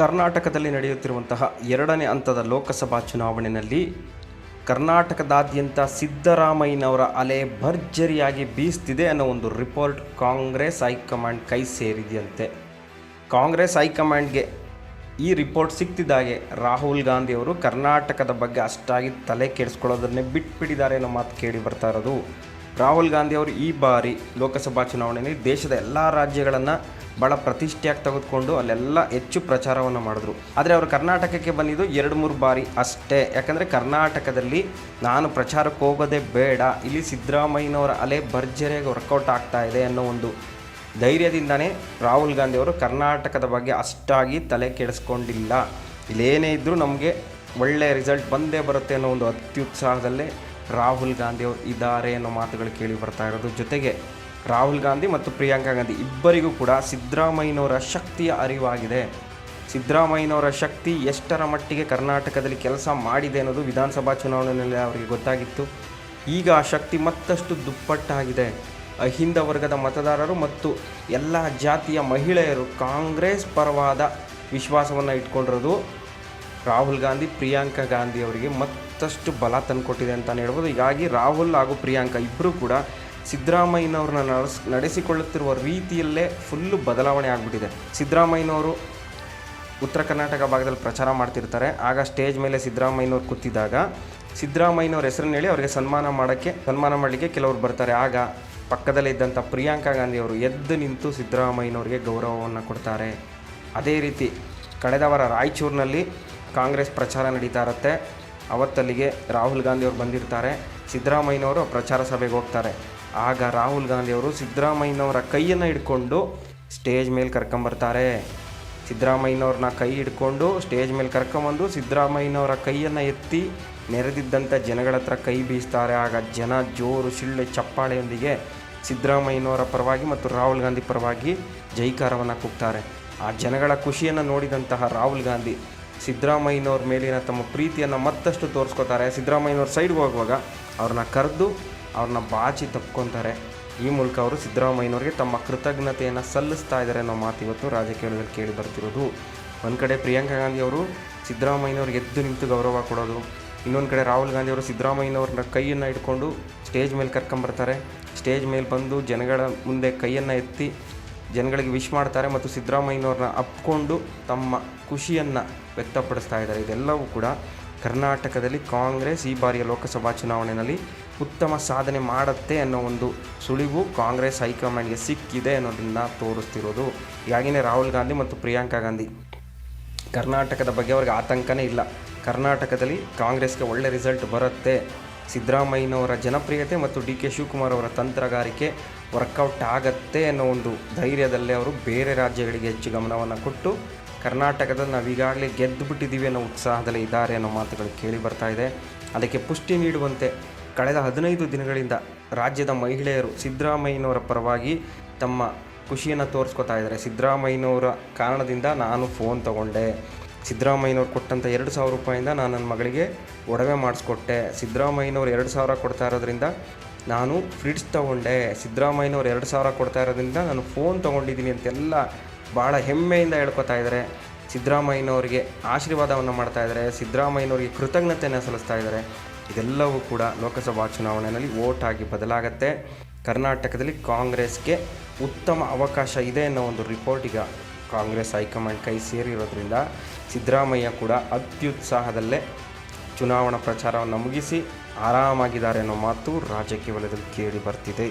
ಕರ್ನಾಟಕದಲ್ಲಿ ನಡೆಯುತ್ತಿರುವಂತಹ ಎರಡನೇ ಹಂತದ ಲೋಕಸಭಾ ಚುನಾವಣೆಯಲ್ಲಿ ಕರ್ನಾಟಕದಾದ್ಯಂತ ಸಿದ್ದರಾಮಯ್ಯನವರ ಅಲೆ ಭರ್ಜರಿಯಾಗಿ ಬೀಸ್ತಿದೆ ಅನ್ನೋ ಒಂದು ರಿಪೋರ್ಟ್ ಕಾಂಗ್ರೆಸ್ ಹೈಕಮಾಂಡ್ ಕೈ ಸೇರಿದೆಯಂತೆ. ಕಾಂಗ್ರೆಸ್ ಹೈಕಮಾಂಡ್ಗೆ ಈ ರಿಪೋರ್ಟ್ ಸಿಕ್ತಿದ್ದಾಗೆ ರಾಹುಲ್ ಗಾಂಧಿಯವರು ಕರ್ನಾಟಕದ ಬಗ್ಗೆ ಅಷ್ಟಾಗಿ ತಲೆ ಕೆಡಿಸ್ಕೊಳ್ಳೋದನ್ನೇ ಬಿಟ್ಬಿಟ್ಟಿದ್ದಾರೆ ಅನ್ನೋ ಮಾತು ಕೇಳಿ ಬರ್ತಾ ಇರೋದು. ರಾಹುಲ್ ಗಾಂಧಿ ಅವರು ಈ ಬಾರಿ ಲೋಕಸಭಾ ಚುನಾವಣೆಯಲ್ಲಿ ದೇಶದ ಎಲ್ಲ ರಾಜ್ಯಗಳನ್ನು ಭಾಳ ಪ್ರತಿಷ್ಠೆಯಾಗಿ ತೆಗೆದುಕೊಂಡು ಅಲ್ಲೆಲ್ಲ ಹೆಚ್ಚು ಪ್ರಚಾರವನ್ನು ಮಾಡಿದ್ರು. ಆದರೆ ಅವರು ಕರ್ನಾಟಕಕ್ಕೆ ಬಂದಿದ್ದು ಎರಡು ಮೂರು ಬಾರಿ ಅಷ್ಟೇ. ಯಾಕಂದರೆ ಕರ್ನಾಟಕದಲ್ಲಿ ನಾನು ಪ್ರಚಾರಕ್ಕೆ ಹೋಗೋದೇ ಬೇಡ. ಇಲ್ಲಿ ಸಿದ್ದರಾಮಯ್ಯನವರ ಅಲೆ ಭರ್ಜರಿಯಾಗಿ ವರ್ಕೌಟ್ ಆಗ್ತಾ ಇದೆ ಅನ್ನೋ ಒಂದು ಧೈರ್ಯದಿಂದನೇ ರಾಹುಲ್ ಗಾಂಧಿ ಅವರು ಕರ್ನಾಟಕದ ಬಗ್ಗೆ ಅಷ್ಟಾಗಿ ತಲೆ ಕೆಡಿಸ್ಕೊಂಡಿಲ್ಲ. ಇಲ್ಲೇನೇ ಇದ್ದರೂ ನಮಗೆ ಒಳ್ಳೆಯ ರಿಸಲ್ಟ್ ಬಂದೇ ಬರುತ್ತೆ ಅನ್ನೋ ಒಂದು ಅತ್ಯುತ್ಸಾಹದಲ್ಲೇ ರಾಹುಲ್ ಗಾಂಧಿ ಅವರು ಇದ್ದಾರೆ ಅನ್ನೋ ಮಾತುಗಳು ಕೇಳಿ ಬರ್ತಾ ಇರೋದು. ಜೊತೆಗೆ ರಾಹುಲ್ ಗಾಂಧಿ ಮತ್ತು ಪ್ರಿಯಾಂಕಾ ಗಾಂಧಿ ಇಬ್ಬರಿಗೂ ಕೂಡ ಸಿದ್ದರಾಮಯ್ಯನವರ ಶಕ್ತಿಯ ಅರಿವಾಗಿದೆ. ಸಿದ್ದರಾಮಯ್ಯನವರ ಶಕ್ತಿ ಎಷ್ಟರ ಮಟ್ಟಿಗೆ ಕರ್ನಾಟಕದಲ್ಲಿ ಕೆಲಸ ಮಾಡಿದೆ ಅನ್ನೋದು ವಿಧಾನಸಭಾ ಚುನಾವಣೆಯಲ್ಲಿ ಅವರಿಗೆ ಗೊತ್ತಾಗಿತ್ತು. ಈಗ ಆ ಶಕ್ತಿ ಮತ್ತಷ್ಟು ದುಪ್ಪಟ್ಟಾಗಿದೆ. ಅಹಿಂದ ವರ್ಗದ ಮತದಾರರು ಮತ್ತು ಎಲ್ಲ ಜಾತಿಯ ಮಹಿಳೆಯರು ಕಾಂಗ್ರೆಸ್ ಪರವಾದ ವಿಶ್ವಾಸವನ್ನು ಇಟ್ಕೊಂಡಿರೋದು ರಾಹುಲ್ ಗಾಂಧಿ, ಪ್ರಿಯಾಂಕಾ ಗಾಂಧಿ ಅವರಿಗೆ ಮತ್ತಷ್ಟು ಬಲ ತಂದುಕೊಟ್ಟಿದೆ ಅಂತಲೇ ಹೇಳ್ಬೋದು. ಹೀಗಾಗಿ ರಾಹುಲ್ ಹಾಗೂ ಪ್ರಿಯಾಂಕಾ ಇಬ್ಬರೂ ಕೂಡ ಸಿದ್ದರಾಮಯ್ಯನವ್ರನ್ನ ನಡೆಸ್, ನಡೆಸಿಕೊಳ್ಳುತ್ತಿರುವ ರೀತಿಯಲ್ಲೇ ಫುಲ್ಲು ಬದಲಾವಣೆ ಆಗಿಬಿಟ್ಟಿದೆ. ಸಿದ್ದರಾಮಯ್ಯನವರು ಉತ್ತರ ಕರ್ನಾಟಕ ಭಾಗದಲ್ಲಿ ಪ್ರಚಾರ ಮಾಡ್ತಿರ್ತಾರೆ. ಆಗ ಸ್ಟೇಜ್ ಮೇಲೆ ಸಿದ್ದರಾಮಯ್ಯನವ್ರು ಕೂತಿದ್ದಾಗ ಸಿದ್ದರಾಮಯ್ಯನವ್ರ ಹೆಸರನ್ನ ಹೇಳಿ ಅವರಿಗೆ ಸನ್ಮಾನ ಮಾಡೋಕ್ಕೆ, ಸನ್ಮಾನ ಮಾಡಲಿಕ್ಕೆ ಕೆಲವರು ಬರ್ತಾರೆ. ಆಗ ಪಕ್ಕದಲ್ಲೇ ಇದ್ದಂಥ ಪ್ರಿಯಾಂಕಾ ಗಾಂಧಿ ಅವರು ಎದ್ದು ನಿಂತು ಸಿದ್ದರಾಮಯ್ಯನವ್ರಿಗೆ ಗೌರವವನ್ನು ಕೊಡ್ತಾರೆ. ಅದೇ ರೀತಿ ಕಳೆದ ವಾರ ರಾಯಚೂರಿನಲ್ಲಿ ಕಾಂಗ್ರೆಸ್ ಪ್ರಚಾರ ನಡೀತಾ ಇರುತ್ತೆ. ಅವತ್ತಲ್ಲಿಗೆ ರಾಹುಲ್ ಗಾಂಧಿಯವರು ಬಂದಿರ್ತಾರೆ. ಸಿದ್ದರಾಮಯ್ಯನವರು ಪ್ರಚಾರ ಸಭೆಗೆ ಹೋಗ್ತಾರೆ. ಆಗ ರಾಹುಲ್ ಗಾಂಧಿಯವರು ಸಿದ್ದರಾಮಯ್ಯನವರ ಕೈಯನ್ನು ಹಿಡ್ಕೊಂಡು ಸ್ಟೇಜ್ ಮೇಲೆ ಕರ್ಕೊಂಬರ್ತಾರೆ ಸಿದ್ದರಾಮಯ್ಯನವ್ರನ್ನ ಕೈ ಹಿಡ್ಕೊಂಡು ಸ್ಟೇಜ್ ಮೇಲೆ ಕರ್ಕೊಂಬಂದು ಸಿದ್ದರಾಮಯ್ಯನವರ ಕೈಯನ್ನು ಎತ್ತಿ ನೆರೆದಿದ್ದಂಥ ಜನಗಳ ಹತ್ರ ಕೈ ಬೀಸ್ತಾರೆ. ಆಗ ಜನ ಜೋರು ಸಿಳ್ಳೆ ಚಪ್ಪಾಳೆಯೊಂದಿಗೆ ಸಿದ್ದರಾಮಯ್ಯನವರ ಪರವಾಗಿ ಮತ್ತು ರಾಹುಲ್ ಗಾಂಧಿ ಪರವಾಗಿ ಜೈಕಾರವನ್ನು ಕೂಗ್ತಾರೆ. ಆ ಜನಗಳ ಖುಷಿಯನ್ನು ನೋಡಿದಂತಹ ರಾಹುಲ್ ಗಾಂಧಿ ಸಿದ್ದರಾಮಯ್ಯನವ್ರ ಮೇಲಿನ ತಮ್ಮ ಪ್ರೀತಿಯನ್ನು ಮತ್ತಷ್ಟು ತೋರಿಸ್ಕೋತಾರೆ. ಸಿದ್ದರಾಮಯ್ಯನವ್ರ ಸೈಡ್ಗೆ ಹೋಗುವಾಗ ಅವ್ರನ್ನ ಕರೆದು ಅವ್ರನ್ನ ಬಾಚಿ ತಪ್ಕೊತಾರೆ. ಈ ಮೂಲಕ ಅವರು ಸಿದ್ದರಾಮಯ್ಯನವ್ರಿಗೆ ತಮ್ಮ ಕೃತಜ್ಞತೆಯನ್ನು ಸಲ್ಲಿಸ್ತಾ ಇದ್ದಾರೆ ಅನ್ನೋ ಮಾತು ಇವತ್ತು ರಾಜಕೀಯದಲ್ಲಿ ಕೇಳಿ ಬರ್ತಿರೋದು. ಒಂದು ಕಡೆ ಪ್ರಿಯಾಂಕಾ ಗಾಂಧಿ ಅವರು ಸಿದ್ದರಾಮಯ್ಯನವ್ರಿಗೆ ಎದ್ದು ನಿಂತು ಗೌರವ ಕೊಡೋದು. ಇನ್ನೊಂದು ಕಡೆ ರಾಹುಲ್ ಗಾಂಧಿ ಅವರು ಸಿದ್ದರಾಮಯ್ಯನವ್ರನ್ನ ಕೈಯನ್ನು ಇಟ್ಕೊಂಡು ಸ್ಟೇಜ್ ಮೇಲೆ ಕರ್ಕೊಂಬರ್ತಾರೆ ಸ್ಟೇಜ್ ಮೇಲೆ ಬಂದು ಜನಗಳ ಮುಂದೆ ಕೈಯನ್ನು ಎತ್ತಿ ಜನಗಳಿಗೆ ವಿಶ್ ಮಾಡ್ತಾರೆ ಮತ್ತು ಸಿದ್ದರಾಮಯ್ಯನವ್ರನ್ನ ಅಪ್ಕೊಂಡು ತಮ್ಮ ಖುಷಿಯನ್ನು ವ್ಯಕ್ತಪಡಿಸ್ತಾ ಇದ್ದಾರೆ. ಇದೆಲ್ಲವೂ ಕೂಡ ಕರ್ನಾಟಕದಲ್ಲಿ ಕಾಂಗ್ರೆಸ್ ಈ ಬಾರಿಯ ಲೋಕಸಭಾ ಚುನಾವಣೆಯಲ್ಲಿ ಉತ್ತಮ ಸಾಧನೆ ಮಾಡುತ್ತೆ ಅನ್ನೋ ಒಂದು ಸುಳಿವು ಕಾಂಗ್ರೆಸ್ ಹೈಕಮಾಂಡ್ಗೆ ಸಿಕ್ಕಿದೆ ಅನ್ನೋದನ್ನು ತೋರಿಸ್ತಿರೋದು ಹೀಗಾಗಿನೇ ರಾಹುಲ್ ಗಾಂಧಿ ಮತ್ತು ಪ್ರಿಯಾಂಕಾ ಗಾಂಧಿ. ಕರ್ನಾಟಕದ ಬಗ್ಗೆ ಅವ್ರಿಗೆ ಆತಂಕನೇ ಇಲ್ಲ. ಕರ್ನಾಟಕದಲ್ಲಿ ಕಾಂಗ್ರೆಸ್ಗೆ ಒಳ್ಳೆ ರಿಸಲ್ಟ್ ಬರುತ್ತೆ. ಸಿದ್ದರಾಮಯ್ಯನವರ ಜನಪ್ರಿಯತೆ ಮತ್ತು ಡಿ ಕೆ ಶಿವಕುಮಾರ್ ಅವರ ತಂತ್ರಗಾರಿಕೆ ವರ್ಕೌಟ್ ಆಗತ್ತೆ ಅನ್ನೋ ಒಂದು ಧೈರ್ಯದಲ್ಲೇ ಅವರು ಬೇರೆ ರಾಜ್ಯಗಳಿಗೆ ಹೆಚ್ಚು ಗಮನವನ್ನು ಕೊಟ್ಟು ಕರ್ನಾಟಕದಲ್ಲಿ ನಾವೀಗಾಗಲೇ ಗೆದ್ದು ಬಿಟ್ಟಿದ್ದೀವಿ ಅನ್ನೋ ಉತ್ಸಾಹದಲ್ಲಿ ಇದ್ದಾರೆ ಅನ್ನೋ ಮಾತುಗಳು ಕೇಳಿ ಬರ್ತಾ ಇದೆ. ಅದಕ್ಕೆ ಪುಷ್ಟಿ ನೀಡುವಂತೆ ಕಳೆದ ಹದಿನೈದು ದಿನಗಳಿಂದ ರಾಜ್ಯದ ಮಹಿಳೆಯರು ಸಿದ್ದರಾಮಯ್ಯನವರ ಪರವಾಗಿ ತಮ್ಮ ಖುಷಿಯನ್ನು ತೋರಿಸ್ಕೊತಾ ಇದ್ದಾರೆ. ಸಿದ್ದರಾಮಯ್ಯನವರ ಕಾರಣದಿಂದ ನಾನು ಫೋನ್ ತೊಗೊಂಡೆ. ಸಿದ್ದರಾಮಯ್ಯನವ್ರು ಕೊಟ್ಟಂಥ ಎರಡು ಸಾವಿರ ರೂಪಾಯಿಂದ ನಾನು ನನ್ನ ಮಗಳಿಗೆ ಒಡವೆ ಮಾಡಿಸ್ಕೊಟ್ಟೆ. ಸಿದ್ದರಾಮಯ್ಯನವ್ರು ಎರಡು ಸಾವಿರ ಕೊಡ್ತಾ ಇರೋದ್ರಿಂದ ನಾನು ಫ್ರಿಡ್ಜ್ ತೊಗೊಂಡೆ. ಸಿದ್ದರಾಮಯ್ಯನವ್ರು ಎರಡು ಸಾವಿರ ಕೊಡ್ತಾ ಇರೋದ್ರಿಂದ ನಾನು ಫೋನ್ ತೊಗೊಂಡಿದ್ದೀನಿ ಅಂತೆಲ್ಲ ಭಾಳ ಹೆಮ್ಮೆಯಿಂದ ಹೇಳ್ಕೊತಾ ಇದ್ದಾರೆ. ಸಿದ್ದರಾಮಯ್ಯನವರಿಗೆ ಆಶೀರ್ವಾದವನ್ನು ಮಾಡ್ತಾ ಇದ್ದಾರೆ. ಸಿದ್ದರಾಮಯ್ಯನವರಿಗೆ ಕೃತಜ್ಞತೆಯನ್ನು ಸಲ್ಲಿಸ್ತಾ ಇದ್ದಾರೆ. ಇದೆಲ್ಲವೂ ಕೂಡ ಲೋಕಸಭಾ ಚುನಾವಣೆಯಲ್ಲಿ ವೋಟ್ ಆಗಿ ಬದಲಾಗತ್ತೆ. ಕರ್ನಾಟಕದಲ್ಲಿ ಕಾಂಗ್ರೆಸ್ಗೆ ಉತ್ತಮ ಅವಕಾಶ ಇದೆ ಅನ್ನೋ ಒಂದು ರಿಪೋರ್ಟ್ ಈಗ ಕಾಂಗ್ರೆಸ್ ಹೈಕಮಾಂಡ್ ಕೈ ಸೇರಿರೋದ್ರಿಂದ ಸಿದ್ದರಾಮಯ್ಯ ಕೂಡ ಅತ್ಯುತ್ಸಾಹದಲ್ಲೇ ಚುನಾವಣಾ ಪ್ರಚಾರವನ್ನು ಮುಗಿಸಿ ಆರಾಮಾಗಿದ್ದಾರೆ ಅನ್ನೋ ಮಾತು ರಾಜಕೀಯ ವಲಯದಲ್ಲಿ ಕೇಳಿ ಬರ್ತಿದೆ.